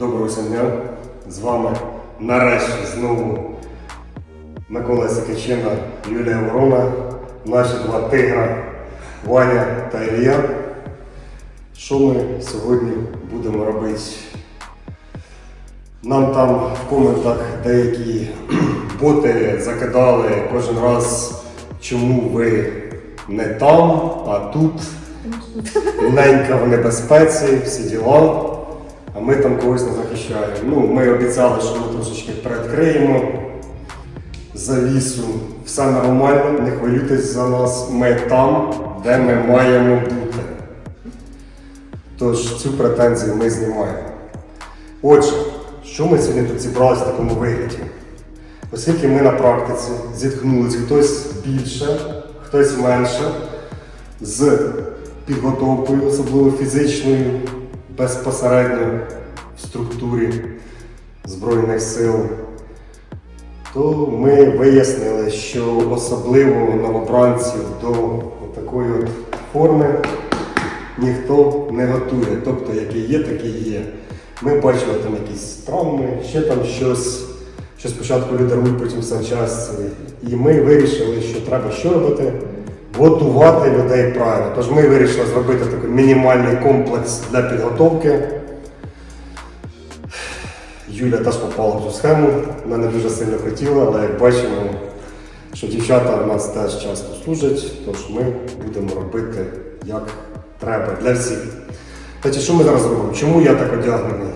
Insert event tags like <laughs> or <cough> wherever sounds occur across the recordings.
Доброго дня! З вами нарешті знову Микола Сикачина, Юлія Ворона, наші два тигра Ваня та Ілля. Що ми сьогодні будемо робити? Нам там в коментах деякі <clears throat> боти закидали кожен раз, чому ви не там, а тут. Ненька в небезпеці, всі діла, а ми там когось не захищаємо. Ну, ми обіцяли, що ми трошечки передкриємо завісу. Все нормально, не хвилюйтесь за нас. Ми там, де ми маємо бути. Тож цю претензію ми знімаємо. Отже, що ми сьогодні тут зібралися в такому вигляді? Оскільки ми на практиці зіткнулись хтось більше, хтось менше, з підготовкою, особливо фізичною, безпосередньо в структурі Збройних сил, то ми вияснили, що особливо новобранців до такої от форми ніхто не готує. Тобто, які є, такі є. Ми бачили там якісь травми, ще там щось, що спочатку люди рвуть, потім санчасті. І ми вирішили, що треба що робити? Готувати людей правильно. Тож ми вирішили зробити такий мінімальний комплекс для підготовки. Юля теж попала в цю схему, вона не дуже сильно хотіла, але як бачимо, що дівчата в нас теж часто служать, тож ми будемо робити як треба для всіх. Значить, що ми зараз робимо? Чому я так одягнений?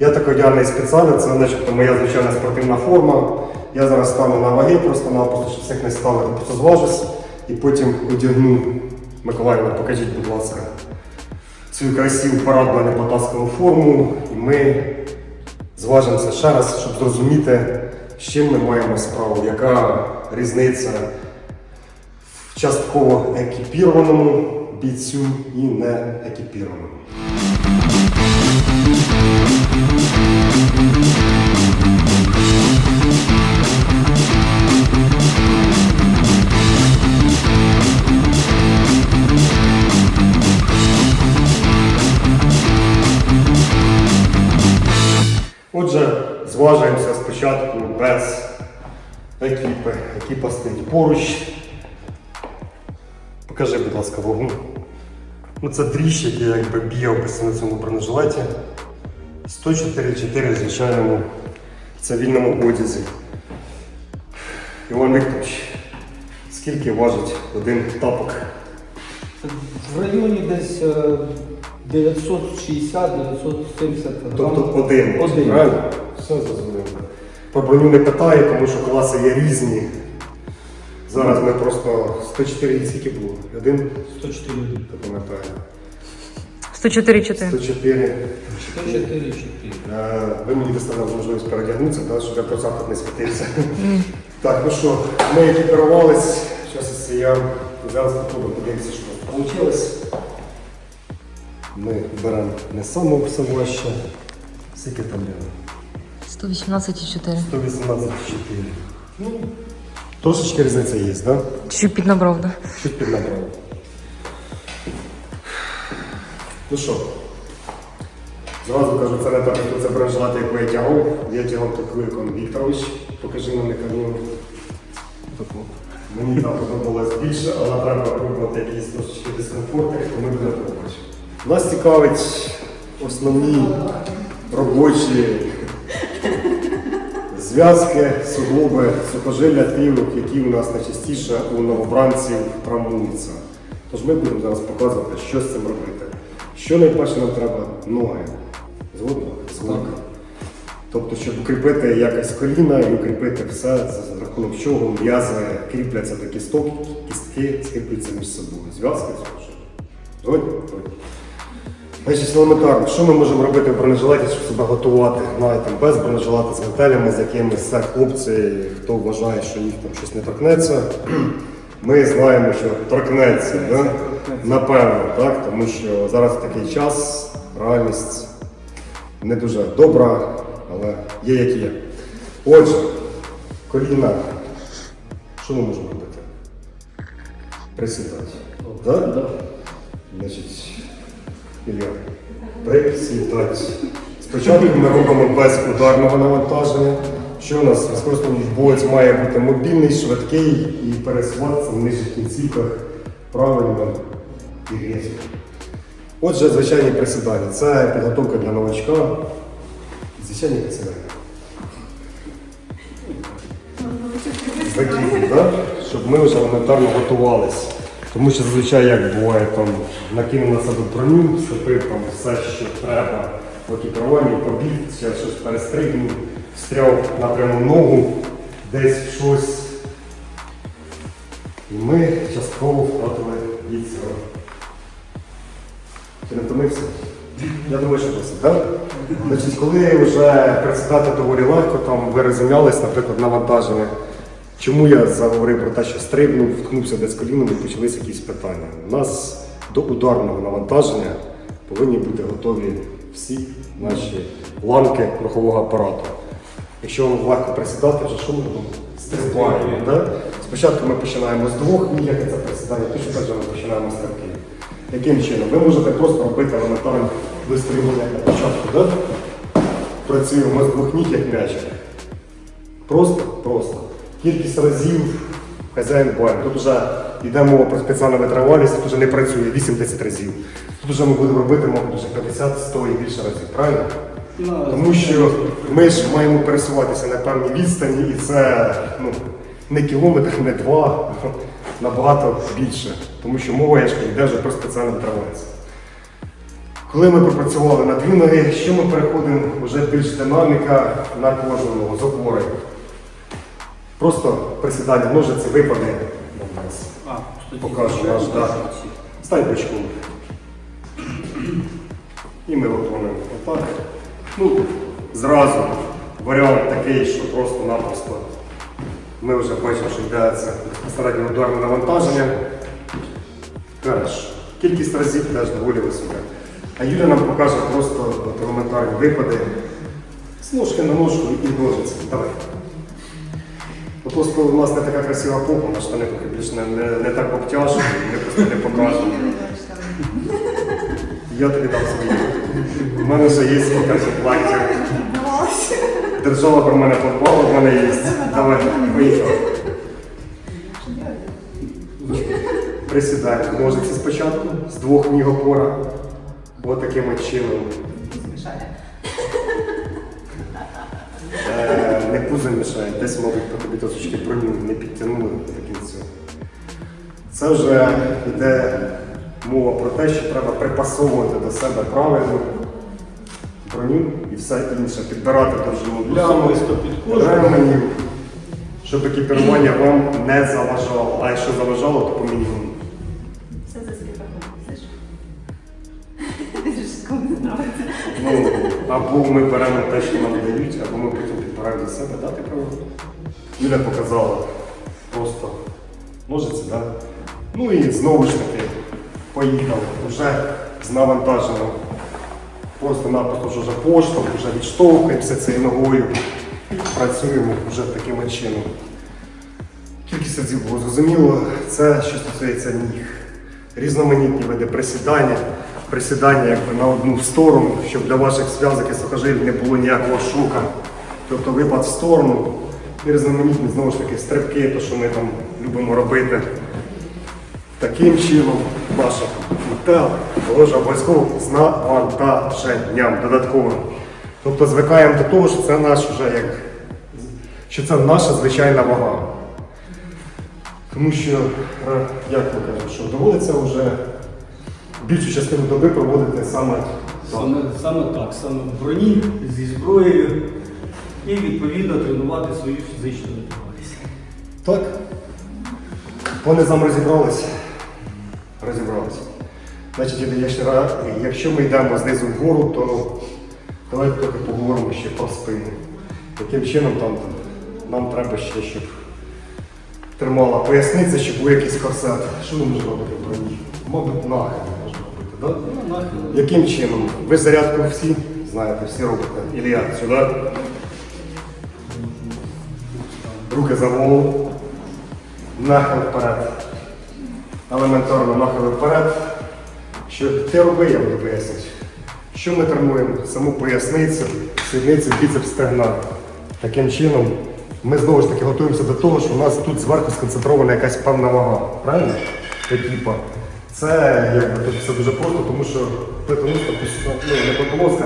Я так одягнений спеціально, це начебто моя звичайна спортивна форма. Я зараз стану на ваги, просто-напросто, щоб всіх не ставити, просто зважусь і потім одягну. Миколаївна, покажіть, будь ласка, свою красиву парадну непотаскану форму, і ми зважимося ще раз, щоб зрозуміти, з чим ми маємо справу, яка різниця в частково екіпірованому бійцю і не екіпірованому. Зважуємося спочатку без екіпи. Екіпа стоїть поруч. Покажи, будь ласка, вагу. Ну, це дріщ, який якби бігав на цьому бронежилеті. 104,4 в звичайному цивільному одязі. Іван Вікторович, скільки важить один тапок? В районі десь е, 960-970 Тобто один. Один. Правильно? Все зрозуміло. Про броню не питаю, тому що класи є різні. Зараз ми просто 104 скільки було? Один, 104. хто пам'ятає. 104,4. 104. 104 4. Е, Ви мені доставили можливість переодягнутися, так, щоб я про запит не світився. Так, ну що, ми екіпірувались. Зараз я зараз попробую подивитися, що вийшло. Ми беремо не саме все важче. Скільки там є? 118,4. 118,4. Ну, трошечки різниця є, так? Чуть піднабрав, да? Чуть піднабрали. Ну що, зразу кажу, це не так, хто це бронежилет, яку я тягав. Я тягав таку, як он Вікторович. Покажи нам лікарню. Таку. Мені там подобалось більше, але треба пробувати якісь трошечки дискомфорти, то ми будемо пробувати. Нас цікавить основні робочі зв'язки, суглоби, сухожилля трівок, які у нас найчастіше у новобранців травмуються. Тож ми будемо зараз показувати, що з цим робити. Що найперше нам треба? Ноги. Згодно? Згодно. Тобто, щоб укріпити якось коліна і укріпити все, за рахунок чого м'язи кріпляться до кісток, кістки скріплюються між собою. Зв'язки. Згодні? Згодні. Значить, елементарно, що ми можемо робити в бронежилеті, щоб себе готувати? Навіть там без бронежилета з гантелями, з якимись все хлопці, хто вважає, що їх там щось не торкнеться. Ми знаємо, що торкнеться, да? напевно, так? тому що зараз такий час, реальність не дуже добра, але є як є. Отже, коліна. Що ми можемо робити? Присідати. Да? Да. Значить, Ілля, присідати. Спочатку ми робимо без ударного навантаження. Що у нас військовослужбовець має бути мобільний, швидкий і пересуватися в нижніх кінцівках правильно і різко. Отже, звичайні присідання. Це підготовка для новачка. Звичайні присідання. Закинь, да? щоб ми вже елементарно готувалися. Тому що зазвичай як буває, там накинув на себе броню, схопив там все, що треба в екіпіруванні, побіг, ще щось перестрибнув, встряв на пряму ногу, десь щось. І ми частково втратили від цього. Ти не втомився? Я думаю, що досить, так? Значить, коли вже присідати доволі легко, там ви розім'ялись, наприклад, навантаження. Чому я заговорив про те, що стрибнув, вткнувся десь коліном і почалися якісь питання? У нас до ударного навантаження повинні бути готові всі наші ланки рухового апарату. Якщо вам легко присідати, вже що ми робимо? Стрибаємо. Да? Спочатку ми починаємо з двох ніяк це присідання, точно так же ми починаємо з стрибки. Яким чином? Ви можете просто робити елементарне вистрибування на початку. Да? Працюємо з двох ніг як м'ячик. Просто, просто. Кількість разів хазяїн бає. Тут вже йде мова про спеціальну витривалість, тут вже не працює 8-10 разів. Тут вже ми будемо робити, мабуть, 50, 100 і більше разів, правильно? Тому що ми ж маємо пересуватися на певній відстані, і це ну, не кілометр, не два, <laughs> набагато більше. Тому що мова я ж йде вже про спеціальну витривалість. Коли ми пропрацювали на дві ноги, що ми переходимо вже більш динаміка на кожну ногу з опори. Просто присідання ножиці випаде. Покажу наш дах. Стань бочком. І ми виконуємо отак. Ну, зразу варіант такий, що просто-напросто ми вже бачимо, що йде це безпосередньо ударне навантаження. Теж кількість разів теж доволі висока. А Юля нам покаже просто елементарні випади з ножки на ножку і ножиці. Давай. От просто у нас не така красива попа, на штани поки більш не, не, не так обтяжені, ми просто не покажемо. Я тобі дам свої. У мене вже є кілька платтів. Держава про мене подбала, в мене є. Давай, поїхали. Присідаємо. Ножиці спочатку, з двох ніг опора. Ось таким от чином. Мішає, десь, мабуть, по тобі трошечки броню не підтягнули до кінця. Це вже йде мова про те, що треба припасовувати до себе правильно броню і все інше, підбирати довжину кожну. ременів, щоб екіпірування вам не заважало. А якщо заважало, то по мінімуму. Все за свій <laughs> рахунок. Ну, або ми беремо те, що нам дають, або ми потім підбираємо за себе, дати право. Юля показала просто ножиці, да? Ну і знову ж таки поїхали вже з навантаженням. Просто-напросто вже поштовх, вже відштовхуємося цією ногою. Працюємо вже таким чином. Кількість разів було зрозуміло, це що стосується ніг. Різноманітні види присідання, присідання якби на одну сторону, щоб для ваших зв'язок і сухожилів не було ніякого шока. Тобто випад в сторону і різноманітні знову ж таки стрибки, то що ми там любимо робити. Таким чином наша тіло може обов'язково з навантаженням додатковим. Тобто звикаємо до того, що це наш вже як що це наша звичайна вага. Тому що, е, як ми кажемо, що доводиться вже більшу частину доби проводити саме. Саме, саме так, саме в броні, зі зброєю і відповідно тренувати свою фізичну витривалість. Так? Вони з нами розібрались? Розібрались. Значить, я ще раз, якщо ми йдемо знизу вгору, то давайте трохи поговоримо ще про спину. Яким чином там нам треба ще, щоб тримала поясниця, щоб був якийсь корсет. Що ми можемо робити в броні? Мабуть, нахил можна робити, так? Ну. Яким чином? Ви зарядку всі знаєте, всі робите. Ілля, сюди. Руки за голову. Нахил вперед. Елементарно нахил вперед. Що ти роби, я буду пояснити. Що ми тренуємо? Саму поясницю, сідницю, біцепс стегна. Таким чином, ми знову ж таки готуємося до того, що у нас тут зверху сконцентрована якась певна вага. Правильно? Екіпа. Це якби тут все дуже просто, тому що плитоноска пуста, ну не плитоноска,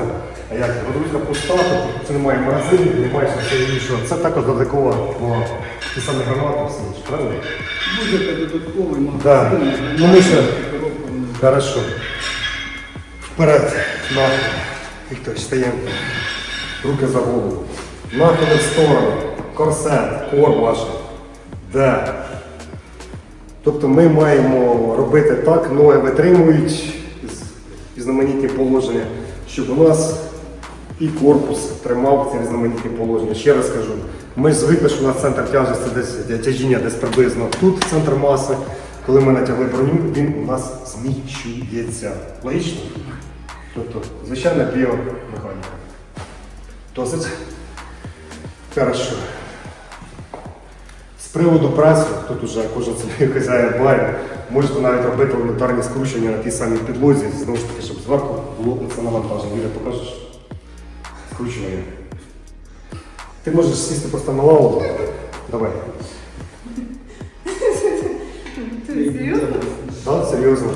а як годовичка пуста, тобто це немає магазинів, немає всього іншого. Це також додаткова вага. Ті самі гранати, все інше, правильно? Будете додатковий магазин. Да. Ну, ми ще- Хорошо. Вперед. Нахил. Віктор, стаємо. Руки за голову. Нахили в сторону. Корсет, кор ваш. Де? Тобто ми маємо робити так, ноги витримують різноманітні положення, щоб у нас і корпус тримав ці різноманітні положення. Ще раз кажу, ми звикли, що у нас центр тяжесті десь тяжіння десь приблизно тут центр маси. Коли ми натягли броню, він у нас зміщується. Логічно? Тобто, звичайна біомеханіка. Досить. Хорошо. Приводу пресу, тут уже кожен собі <laughs> хазяїн барі, можете навіть робити елементарні скручення на тій самій підлозі, знову ж таки, щоб зверху було це навантаження. Юля, покажеш? Скручування. Ти можеш сісти просто на лаву. Давай. Ти серйозно? Так, серйозно.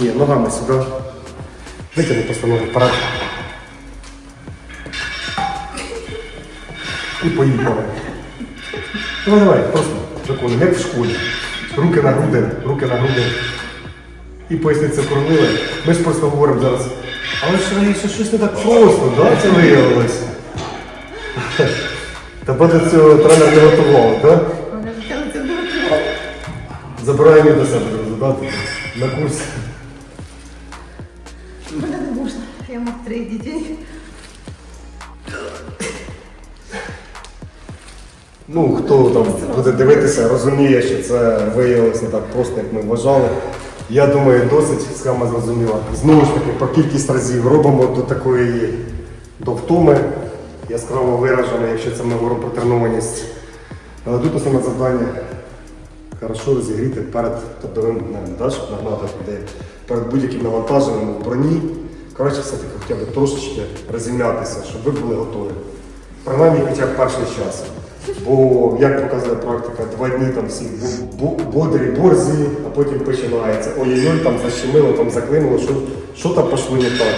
Ні, ногами сюди. Витягни просто ноги вперед. І поїхали. Давай, давай, просто прикольно, як в школі. Руки на груди, руки на груди. І поясниця кормили. Ми ж просто говоримо зараз. Але ж раніше щось не так просто, да? Це виявилося. Тебе до цього тренер не готував, так? Забираємо до себе результати на курсі. Мене не можна. Я мав три дітей. Ну, хто там буде дивитися, розуміє, що це виявилося не так просто, як ми вважали. Я думаю, досить схема зрозуміла. Знову ж таки, по кількість разів робимо до такої до втоми, яскраво виражено, якщо це ми говоримо про тренованість. Але тут основне завдання хорошо розігріти перед щоб нагнати людей перед будь-яким навантаженням у броні. Краще все-таки хоча б трошечки розім'ятися, щоб ви були готові. Принаймні хоча б перший час. Бо, як показує практика, два дні там всі бодрі, борзі, а потім починається. Ой-ой-ой, там защемило, там заклинуло, що, що там пішло не так.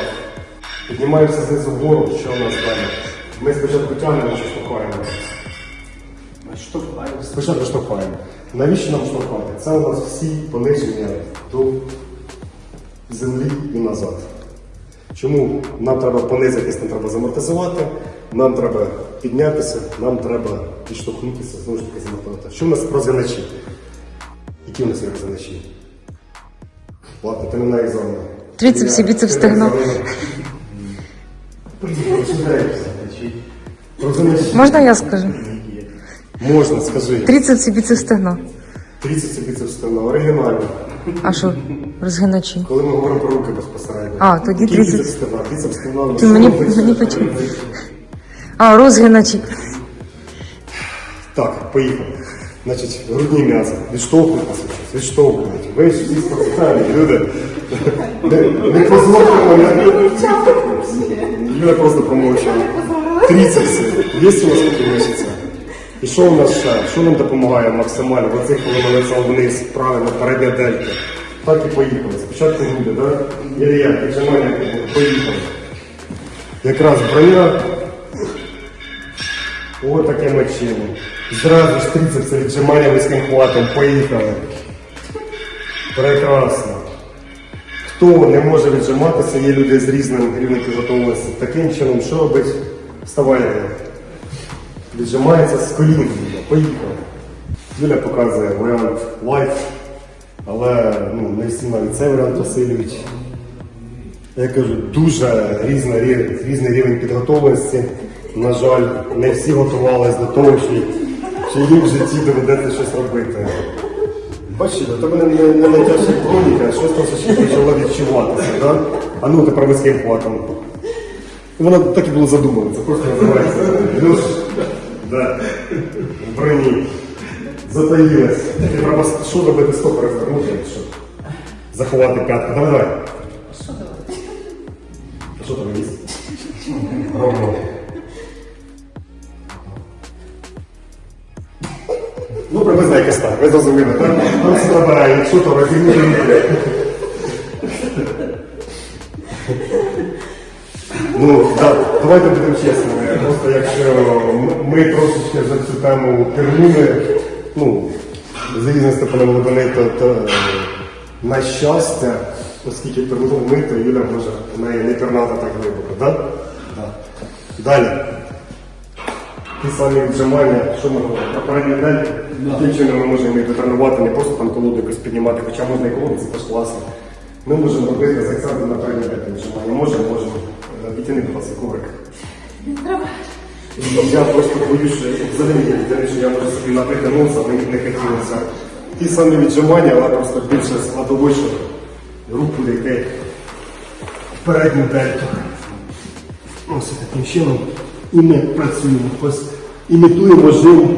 Піднімаємося знизу вгору, що у нас далі. Ми спочатку тягнемо, що штовхаємо. Ми штовхаємося. Спочатку штовхаємо. Навіщо нам штовхати? Це у нас всі пониження до землі і назад. Чому нам треба понизитись, нам треба замортизувати, нам треба піднятися, нам треба підштовхнутися, знову ж таки замортизувати. Що в нас розгиначі? Які у нас є розгиначі? Ладно, ти не на екзамен. Трицепс і біцепс. Розгиначі. Можна я скажу? Можна, скажи. Трицепс і біцепс стегна. Трицепс і біцепс стегна. Оригінально. А що? Розгиначі. Коли ми говоримо про руки безпосередньо. А, тоді Який 30. біцепс стегна? Біцепс стегна. Ти мені- мені почув. А, розгиначі. Так, поїхали. Значить, грудні м'язи. Відштовхуйтеся, відштовхуйте. Ви ж всі спортсмени, люди. Не, не позорте. Юля просто промовчала. Трицепси. Є у нас такі? І що у нас ще? Що нам допомагає максимально? Оцих, коли лицем вниз, правильно, передня дельта. Так і поїхали. Спочатку груди, так? Ілія, піджимання, поїхали. Якраз броня. Ось таким чином. Зразу ж трицепси віджимання вузьким хватом. Поїхали. Прекрасно. Хто не може віджиматися, є люди з різним рівнем підготовленості. Таким чином, що робить? Вставайте. Віджимається з колін. Поїхали. Юля показує варіант лайф, але ну, не всі навіть цей варіант посилюють. Я кажу, дуже різний рівень підготовленості на жаль, не всі готувалися до того, що їм в житті доведеться щось робити. Бачите, то мене не найтяжча хроніка, щось просто ще почало відчуватися. Да? А ну тепер ми з ким плакали. Воно так і було задумано, це просто називається. Ну Люш, да. в броні. Затаїлась. Треба що робити стоп розвернути, що заховати п'ятку. Давай, давай. Що там є? Ровно. Приблизно якось так, ви зрозуміли, так? Просто треба, якщо то розуміти. Ну, так, давайте будемо чесними. Просто якщо ми трошечки за цю тему пірнули, ну, залізно Степана Лобани, то, то е, на щастя, оскільки пірнули ми, то Юля може в неї не пірнати так глибоко, так? Так. Далі. Ті самі віджимання, що ми говоримо? Про передній день, яким чином ми можемо їх тренувати, не просто там колоду якось піднімати, хоча можна і колоду, це теж класно. Ми можемо робити з акцентом на передній день віджимання. Можемо, можемо. Е, Відтяни, будь ласка, коврик. Я просто боюсь, що взагалі я відтяни, що я можу собі носа, мені не хотілося. Ті самі віджимання, але просто більше складовий, що буде йти в передню дельту. Ось таким чином. І ми працюємо. Ось імітуємо жим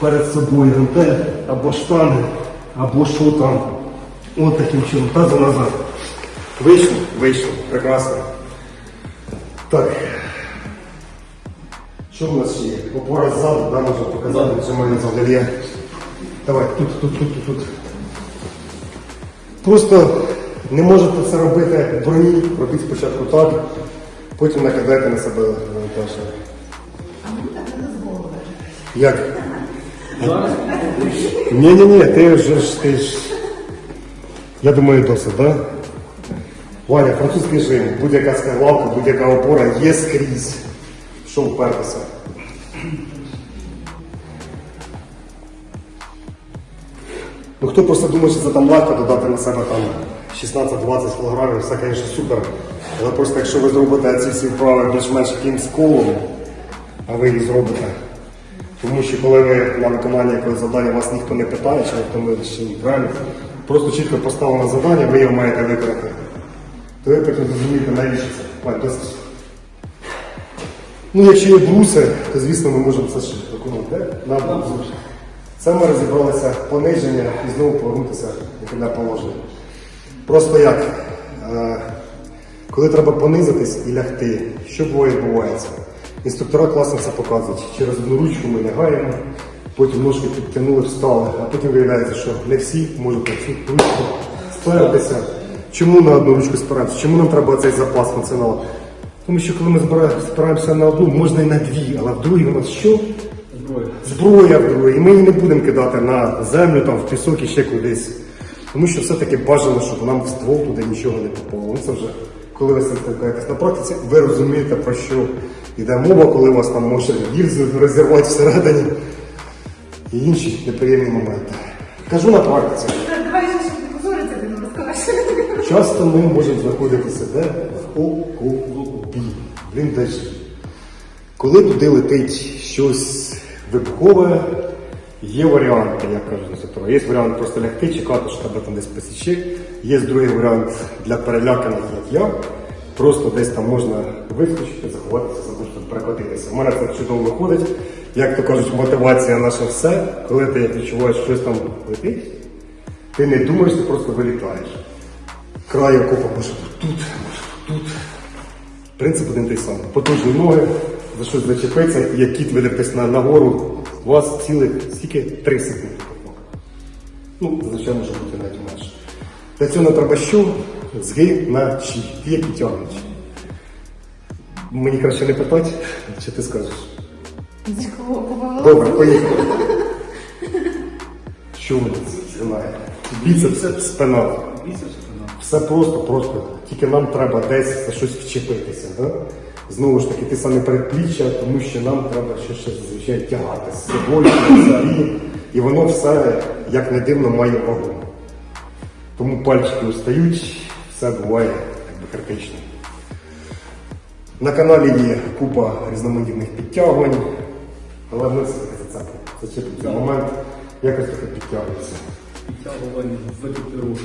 перед собою гантель або штанги, або що там. Ось таким чином. Тазу назад. Вийшло? Вийшло. Прекрасно. Так. Що в нас ще є? Опора ззаду, да, можна показати, віджимання взагалі є. Давай, тут, тут, тут, тут, тут. Просто не можете це робити в броні, робіть спочатку так, потім накидайте на себе навантаження. Як? Зараз Ні, ні, ні, ти ж ти ж. Я думаю, досить, так? Да? Ваня, французький жим, будь-яка скайлавка, будь-яка опора є скрізь. Що впертися? Ну хто просто думає, що це там легко додати на себе там 16-20 кг, все, звісно, супер. Але просто якщо ви зробите ці всі вправи більш-менш якимсь колом, а ви їх зробите. Тому що коли ви на виконанні якогось завдання вас ніхто не питає, чи ніхто не ще правильно, просто чітко поставлене завдання, ви його маєте виконати. То ви потім зрозумієте, навіщо це. Ну, якщо є бруси, то звісно ми можемо це ще виконувати. На брусу. Це ми розібралися пониження і знову повернутися одне положення. Просто як? Е, коли треба понизитись і лягти, що буває відбувається? Інструктора класно це показують. Через одну ручку ми лягаємо, потім ножки підтягнули, встали, а потім виявляється, що не всі можуть на цю ручку спиратися. Чому на одну ручку спираємося? Чому нам треба цей запас функціоналу? Тому що коли ми спираємося на одну, можна і на дві, але в другій у нас що? зброя. зброя в другій, і ми її не будемо кидати на землю, там, в пісок і ще кудись. Тому що все-таки бажано, щоб нам в ствол туди нічого не попало. Ну це вже, коли ви стикаєтесь на практиці, ви розумієте, про що йде мова, коли у вас там може гільзу розірвати всередині і інші неприємні моменти. Кажу на практиці. Давай ще щоб не позориться, ти нам розкажеш. Часто ми можемо знаходитися де в окопі, бліндажі. Коли туди летить щось вибухове, є варіанти, як кажуть інструктори. Є варіант просто лягти, чекати, що тебе там десь посіче. Є другий варіант для переляканих, як я. Просто десь там можна вискочити, заховатися, забути перекотитися. У мене це чудово виходить. Як то кажуть, мотивація наша все. Коли ти відчуваєш, що щось там летить, ти не думаєш, ти просто вилітаєш. Край окопа може бути тут, може бути тут. Принцип один той самий. Потужні ноги, за щось зачепитися, і як кіт видертись на, нагору, у вас цілих стільки 3 секунди. Ну, зазвичай може бути навіть менше. Для цього нам треба що? Згиначі, ті, які тягнуть. Мені краще не питати, чи ти скажеш? Добре, поїхали. Що? Біцепс, спина. Біцепс спина. Все просто, просто. Тільки нам треба десь за щось вчепитися. Да? Знову ж таки, ти саме передпліччя, тому що нам треба ще щось зазвичай тягати з собою, на собі. І воно все, як не дивно, має вагу. Тому пальчики устають, все буває якби, критично. На каналі є купа різноманітних підтягувань, але ми все-таки зацепимо. Зачепимо цей момент, якось трохи підтягується. Підтягування в екіпіровки.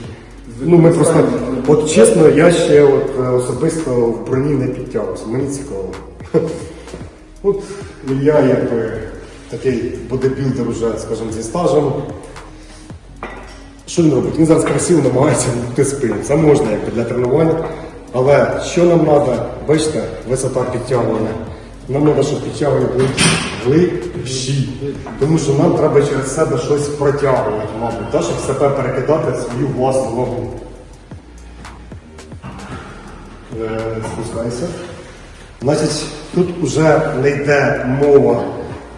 Ну, ми просто, от чесно, я ще от, е, особисто в броні не підтягувався, мені цікаво. <laughs> От Ілля якби такий бодибілдер уже, скажімо, зі стажем. Що він робить? Він зараз красиво намагається бути спину. Це можна якби для тренування. Але що нам треба? Бачите, висота підтягування. Нам треба, щоб підтягування були глибші. Тому що нам треба через себе щось протягувати, мабуть, та, щоб себе перекидати свою власну вагу. Е, Спускайся. Значить, тут вже не йде мова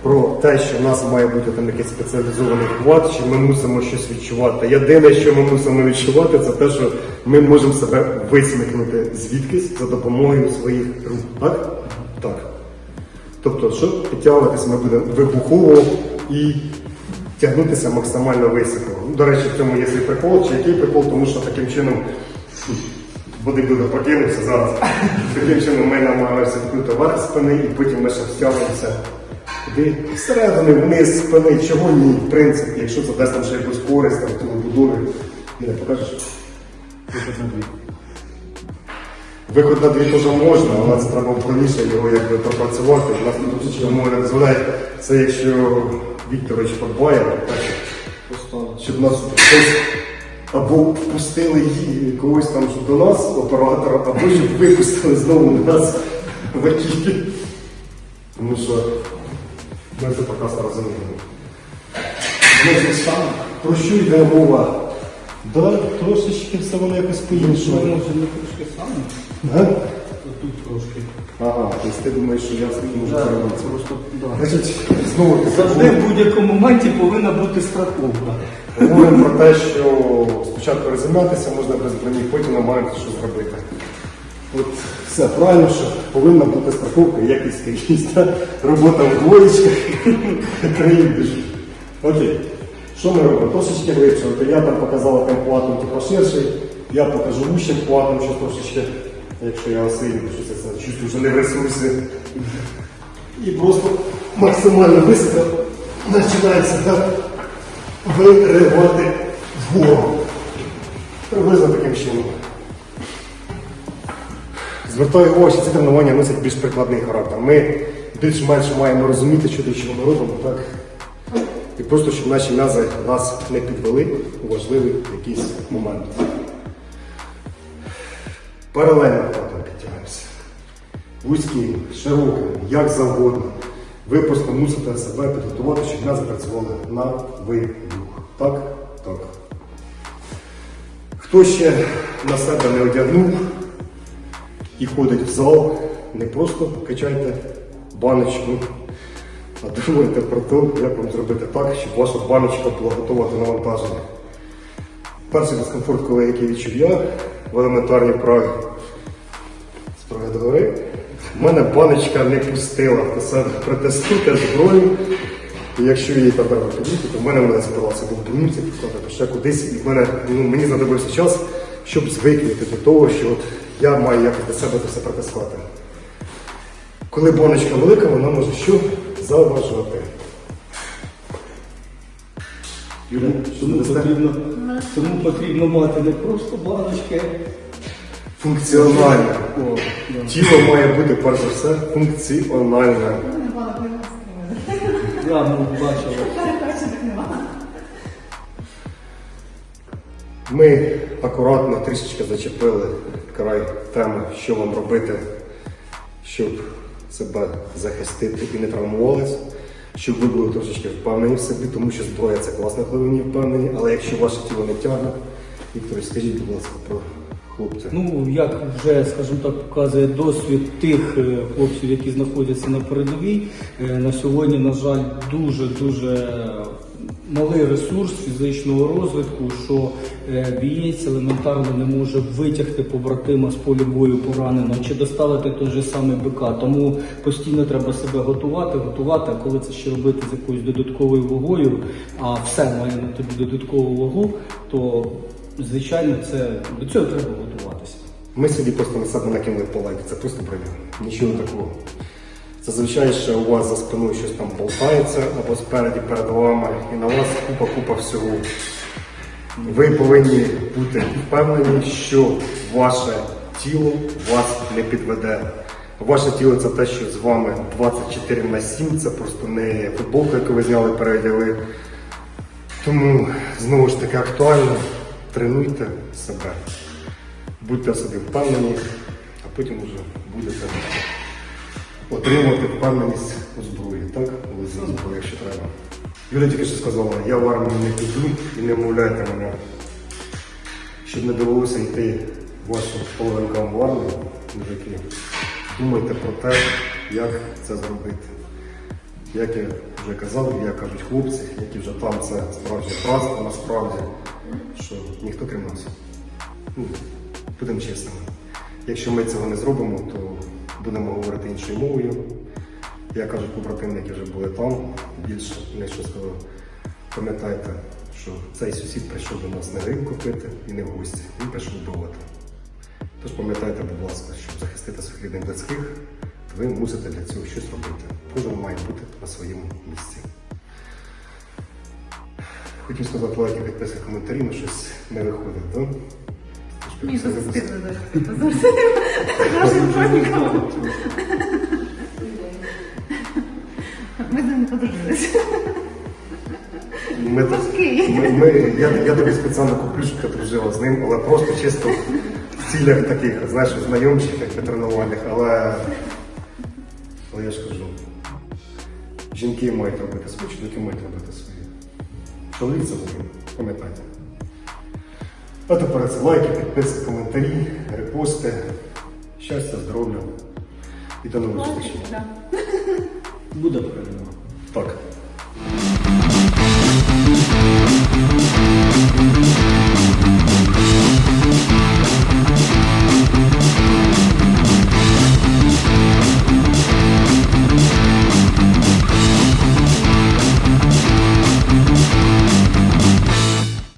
про те, що в нас має бути там якийсь спеціалізований хват, чи ми мусимо щось відчувати. Єдине, що ми мусимо відчувати, це те, що ми можемо себе висмикнути звідкись за допомогою своїх рук. Так? Так. Тобто, щоб підтягуватися, ми будемо вибухово і тягнутися максимально високо. Ну, До речі, в цьому є свій прикол, чи який прикол, тому що таким чином бодибілдер покинувся зараз. Таким чином ми намагаємося вкрути верх спини і потім ми ще втягуємося куди? Всередини, вниз спини, чого ні, в принципі, якщо це дасть нам ще якусь користь там, будові. І не покажеш? Виход на дві. Виход на дві теж можна, але це треба правніше його якби пропрацювати. У нас умови не дозволяють. Це якщо Вікторович подбає, щоб нас хтось або впустили її когось там до нас, оператора, або щоб випустили знову на нас в. Тому що ми це прекрасно розуміємо. Значить, Про що йде мова? Да, трошечки все воно якось по-іншому. Може, не трошки саме? Га? Тут трошки. Ага, тобто ти думаєш, що я встиг можу Да, просто, да. Значить, знову таки Завжди в будь-якому моменті повинна бути страховка. говоримо про те, що спочатку розім'ятися можна без броні, потім намагаємося щось зробити. От все правильно, що повинна бути страховка, якісь та, робота в двоєчках, <laughs> країн біжить. Окей. Що ми робимо? Трошечки глибше. Я там показала там платом типу ширший, я покажу вущим платом, що трошечки, якщо я осилю, що це, це чувствую, вже не в ресурсі. І просто максимально високо починається так виривати вгору. Приблизно таким чином. Звертаю увагу, що ці тренування носять більш прикладний характер. Ми більш-менш маємо розуміти, що до чого ми робимо, так? І просто, щоб наші м'язи нас не підвели у важливий якийсь момент. Паралельно платом підтягаємося. Вузьким, широким, як завгодно. Ви просто мусите себе підготувати, щоб м'язи працювали на видух. Так? Так. Хто ще на себе не одягнув і ходить в зал, не просто качайте баночку, а думайте про те, як вам зробити так, щоб ваша баночка була готова до навантаження. Перший дискомфорт, коли який відчув я в елементарній вправі, справа до гори, в мене баночка не пустила. Себе протестуйте зброю. І якщо її там треба підійти, то в мене вона збиралася бронівці, підкладати ще кудись. І в мене, ну, мені знадобився час, щоб звикнути до того, що от я маю якось до себе це все протестувати. Коли баночка велика, вона може що заважати. Що Тому потрібно, тому потрібно мати не просто баночки. Функціональне. О, да. Тіло має бути перш за все функціональне. Я ну, бачила. Ми акуратно трішечки зачепили край теми, що вам робити, щоб себе захистити і не травмувались, щоб ви були трошечки впевнені в собі, тому що зброя це класно, коли ви ній впевнені, але якщо ваше тіло не тягне, Віктор, скажіть, будь ласка, про хлопця. Ну, як вже, скажімо так, показує досвід тих е, хлопців, які знаходяться на передовій, е, на сьогодні, на жаль, дуже-дуже малий ресурс фізичного розвитку, що е, бієць елементарно не може витягти побратима з полю бою пораненого чи доставити той же самий БК. Тому постійно треба себе готувати, готувати, а коли це ще робити з якоюсь додатковою вагою, а все має на тобі додаткову вагу, то звичайно це до цього треба готуватися. Ми собі просто на себе накинули полайки, це просто броня. Нічого такого. Зазвичай ще у вас за спиною щось там болтається або спереді перед вами, і на вас купа-купа всього. Ви повинні бути впевнені, що ваше тіло вас не підведе. Ваше тіло це те, що з вами 24 на 7, це просто не футболка, яку ви зняли, переодяли. Тому знову ж таки актуально тренуйте себе. Будьте собі впевнені, а потім вже будете отримувати впевненість у зброї, так? Лизі зброї, якщо треба. Юля тільки що сказала, я в армію не піду і не вмовляйте мене, щоб не довелося йти вашим половинкам в армію, мужики. Думайте про те, як це зробити. Як я вже казав, як кажуть хлопці, які вже там це справжнє братство насправді, що ніхто крім нас. Ну, будемо чесними. Якщо ми цього не зробимо, то будемо говорити іншою мовою. Як кажуть побратими, які вже були там, більше не що сказав. Пам'ятайте, що цей сусід прийшов до нас не гринку пити і не в гості. Він прийшов вбивати. Тож пам'ятайте, будь ласка, щоб захистити своїх рідних близьких, то ви мусите для цього щось робити. Кожен має бути на своєму місці. Хотів сказати лайки, підписки, коментарі, але щось не виходить, так? Стидно. Нашим хронікам. Ми з ними подружилися. Ми, ми, ми, я, я тобі спеціально куплю, щоб ти дружила з ним, але просто чисто в цілях таких, знаєш, знайомчих, як тренувальних, але, але я ж кажу, жінки мають робити свої, чоловіки мають робити свої. Чоловік це буде, пам'ятайте. А перед це лайки, підписки, коментарі, репости. Щастя, здоров'я і до нових зустрічей. Буде перемога. Так.